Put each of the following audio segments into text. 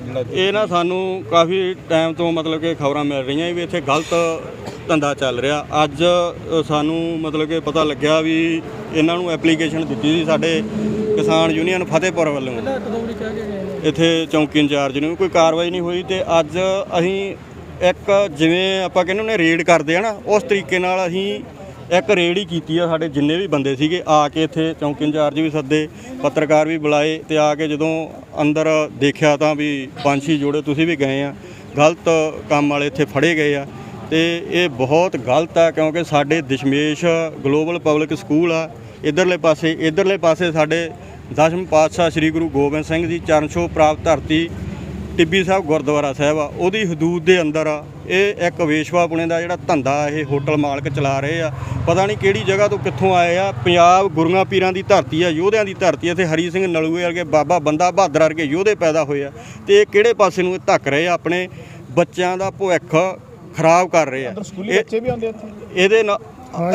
ਜਿਹੜਾ ਇਹ ਨਾ ਸਾਨੂੰ ਕਾਫੀ ਟਾਈਮ ਤੋਂ ਮਤਲਬ ਕਿ ਖਬਰਾਂ ਮਿਲ ਰਹੀਆਂ ਵੀ ਇੱਥੇ ਗਲਤ ਧੰਦਾ ਚੱਲ ਰਿਹਾ। ਅੱਜ ਸਾਨੂੰ ਮਤਲਬ ਕਿ ਪਤਾ ਲੱਗਿਆ ਵੀ ਇਹਨਾਂ ਨੂੰ ਐਪਲੀਕੇਸ਼ਨ ਦਿੱਤੀ ਸੀ ਸਾਡੇ ਕਿਸਾਨ ਯੂਨੀਅਨ ਫਤਿਹਪੁਰ ਵੱਲੋਂ। ਇੱਥੇ ਚੌਂਕੀ ਇੰਚਾਰਜ ਨੂੰ ਕੋਈ ਕਾਰਵਾਈ ਨਹੀਂ ਹੋਈ ਤੇ ਅੱਜ ਅਸੀਂ ਇੱਕ ਜਿਵੇਂ ਆਪਾਂ ਕਹਿੰਦੇ ਨੇ ਰੇਡ ਕਰਦੇ ਆ ਨਾ, ਉਸ ਤਰੀਕੇ ਨਾਲ ਅਸੀਂ ਇੱਕ ਰੇਡ ਹੀ ਕੀਤੀ ਆ ਸਾਡੇ ਜਿੰਨੇ ਵੀ ਬੰਦੇ ਸੀਗੇ, ਆ ਕੇ ਇੱਥੇ ਚੌਂਕੀ ਇੰਚਾਰਜ ਵੀ ਸੱਦੇ, ਪੱਤਰਕਾਰ ਵੀ ਬੁਲਾਏ ਤੇ ਆ ਕੇ ਜਦੋਂ ਅੰਦਰ ਦੇਖਿਆ ਤਾਂ ਵੀ ਪੰਛੀ ਜੋੜੇ ਤੁਸੀਂ ਵੀ ਗਏ ਆ, ਗਲਤ ਕੰਮ ਵਾਲੇ ਇੱਥੇ ਫੜੇ ਗਏ ਆ ਤੇ ਇਹ ਬਹੁਤ ਗਲਤ ਆ ਕਿਉਂਕਿ ਸਾਡੇ ਦਸ਼ਮੇਸ਼ ਗਲੋਬਲ ਪਬਲਿਕ ਸਕੂਲ ਆ, ਇਧਰਲੇ ਪਾਸੇ ਇਧਰਲੇ ਪਾਸੇ ਸਾਡੇ ਦਸਮ ਪਾਤਸ਼ਾਹ ਸ੍ਰੀ ਗੁਰੂ ਗੋਬਿੰਦ ਸਿੰਘ ਜੀ ਚਰਨ ਛੋਹ ਪ੍ਰਾਪਤ ਧਰਤੀ ਟਿੱਬੀ ਸਾਹਿਬ ਗੁਰਦੁਆਰਾ ਸਾਹਿਬ ਆ ਉਹਦੀ ਹਦੂਦ ਦੇ ਅੰਦਰ ਆ ਇਹ ਇੱਕ ਵੇਸ਼ਵਾਪੁਣੇ ਦਾ ਜਿਹੜਾ ਧੰਦਾ ਇਹ ਹੋਟਲ ਮਾਲਕ ਚਲਾ ਰਹੇ ਆ। ਪਤਾ ਨਹੀਂ ਕਿਹੜੀ ਜਗ੍ਹਾ ਤੋਂ ਕਿੱਥੋਂ ਆਏ ਆ ਪੰਜਾਬ ਗੁਰੂਆਂ ਪੀਰਾਂ ਦੀ ਧਰਤੀ ਆ ਯੋਧਿਆਂ ਦੀ ਧਰਤੀ ਆ ਇੱਥੇ ਹਰੀ ਸਿੰਘ ਨਲੂਏ ਵਰਗੇ ਬਾਬਾ ਬੰਦਾ ਬਹਾਦਰ ਵਰਗੇ ਯੋਧੇ ਪੈਦਾ ਹੋਏ ਆ ਤੇ ਇਹ ਕਿਹੜੇ ਪਾਸੇ ਨੂੰ ਧੱਕ ਰਹੇ ਆ ਆਪਣੇ ਬੱਚਿਆਂ ਦਾ ਭਵਿੱਖ ਖਰਾਬ ਕਰ ਰਹੇ ਆ। ਸਕੂਲੀ ਇਹ- ਬੱਚੇ ਵੀ ਆਉਂਦੇ ਇੱਥੇ? ਇਹਦੇ ਨਾਲ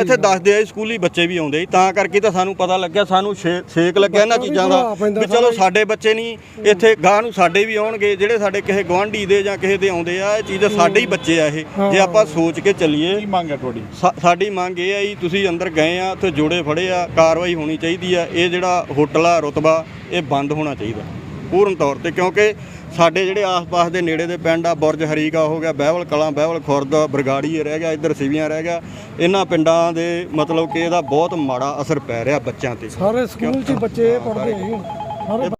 ਇੱਥੇ ਦੱਸਦੇ ਆ ਜੀ, ਸਕੂਲੀ ਬੱਚੇ ਵੀ ਆਉਂਦੇ ਜੀ। ਤਾਂ ਕਰਕੇ ਤਾਂ ਸਾਨੂੰ ਪਤਾ ਲੱਗਿਆ ਸਾਨੂੰ ਛੇ- ਛੇਕ ਲੱਗਿਆ ਇਹਨਾਂ ਚੀਜ਼ਾਂ ਦਾ ਵੀ ਚਲੋ ਸਾਡੇ ਬੱਚੇ ਨਹੀਂ ਇੱਥੇ ਗਾਂ ਨੂੰ ਸਾਡੇ ਵੀ ਆਉਣਗੇ ਜਿਹੜੇ ਸਾਡੇ ਕਿਸੇ ਗਵਾਂਢੀ ਦੇ ਜਾਂ ਕਿਸੇ ਦੇ ਆਉਂਦੇ ਆ ਇਹ ਚੀਜ਼ ਸਾਡੇ ਹੀ ਬੱਚੇ ਆ ਇਹ। ਜੇ ਆਪਾਂ ਸੋਚ ਕੇ ਚੱਲੀਏ ਕੀ ਮੰਗ ਹੈ ਤੁਹਾਡੀ? ਸਾ- ਸਾਡੀ ਮੰਗ ਇਹ ਆ ਜੀ ਤੁਸੀਂ ਅੰਦਰ ਗਏ ਆ ਉੱਥੇ ਜੋੜੇ ਫੜੇ ਆ ਕਾਰਵਾਈ ਹੋਣੀ ਚਾਹੀਦੀ ਆ। ਇਹ ਜਿਹੜਾ ਹੋਟਲ ਆ ਰੁਤਬਾ ਇਹ ਬੰਦ ਹੋਣਾ ਚਾਹੀਦਾ। ਪੂਰਨ ਤੌਰ ਤੇ ਕਿਉਂਕਿ ਸਾਡੇ ਜਿਹੜੇ ਆਸ-ਪਾਸ ਦੇ ਨੇੜੇ ਦੇ ਪਿੰਡ ਆ ਬੁਰਜ ਹਰੀਕਾ ਹੋ ਗਿਆ ਬਹਿਵਲ ਕਲਾਂ ਬਹਿਵਲ ਖੁਰਦ ਬਰਗਾੜੀ ਰਹਿ ਗਿਆ ਇੱਧਰ ਸਿਵੀਆਂ ਰਹਿ ਗਿਆ ਇਹਨਾਂ ਪਿੰਡਾਂ ਦੇ ਮਤਲਬ ਕਿ ਇਹਦਾ ਬਹੁਤ ਮਾੜਾ ਅਸਰ ਪੈ ਰਿਹਾ ਬੱਚਿਆਂ ਤੇ। ਸਾਰੇ ਸਕੂਲ 'ਚ ਬੱਚੇ ਪੜ੍ਹਦੇ ਆ ਜੀ। ਸਾਰੇ